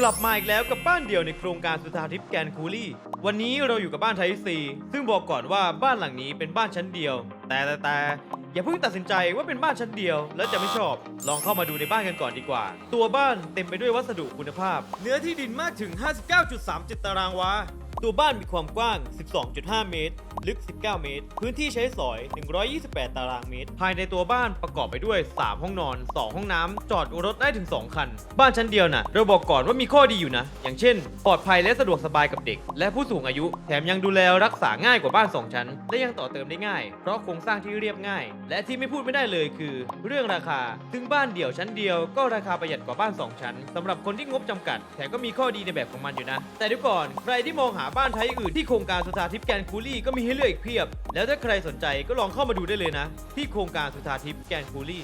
กลับมาอีกแล้วกับบ้านเดี่ยวในโครงการสุธาทิพย์แกนคูลี่ วันนี้เราอยู่กับบ้านไทยซีซึ่งบอกก่อนว่าบ้านหลังนี้เป็นบ้านชั้นเดียว แต่แต่แต่อย่าเพิ่งตัดสินใจว่าเป็นบ้านชั้นเดียว แล้วจะไม่ชอบ ลองเข้ามาดูในบ้านกันก่อนดีกว่า ตัวบ้านเต็มไปด้วยวัสดุคุณภาพ เนื้อที่ดินมากถึง 59.37 ตารางวา ตัวบ้านมีความกว้าง 12.5 เมตร ลึก 19 เมตร พื้นที่ใช้สอย 128 ตารางเมตร ภายในตัวบ้านประกอบไปด้วย 3 ห้องนอน 2 ห้องน้ำจอดรถได้ถึง 2 คัน บ้านชั้นเดียวน่ะ เราบอกก่อนว่ามีข้อดีอยู่นะ อย่างเช่น ปลอดภัยและสะดวกสบายกับเด็ก และผู้สูงอายุ แถมยังดูแลรักษาง่ายกว่าบ้าน 2 ชั้น และยังต่อเติมได้ง่าย เพราะโครงสร้างที่เรียบง่าย และที่ไม่พูดไม่ได้เลยคือ เรื่องราคา ซึ่งบ้านเดี่ยวชั้นเดียวก็ราคาประหยัดกว่าบ้าน 2 ชั้นสำหรับคนที่งบจำกัดแถมก็มีข้อดีในแบบของมันอยู่นะ แต่เดี๋ยวก่อนใครที่มองหาาบ้านไทยอื่นที่โครงการสุธาทิพย์แกนคูลี่ก็มีให้เลือกอีกเพียบ แล้วถ้าใครสนใจก็ลองเข้ามาดูได้เลยนะ ที่โครงการสุธาทิพย์แกนคูลี่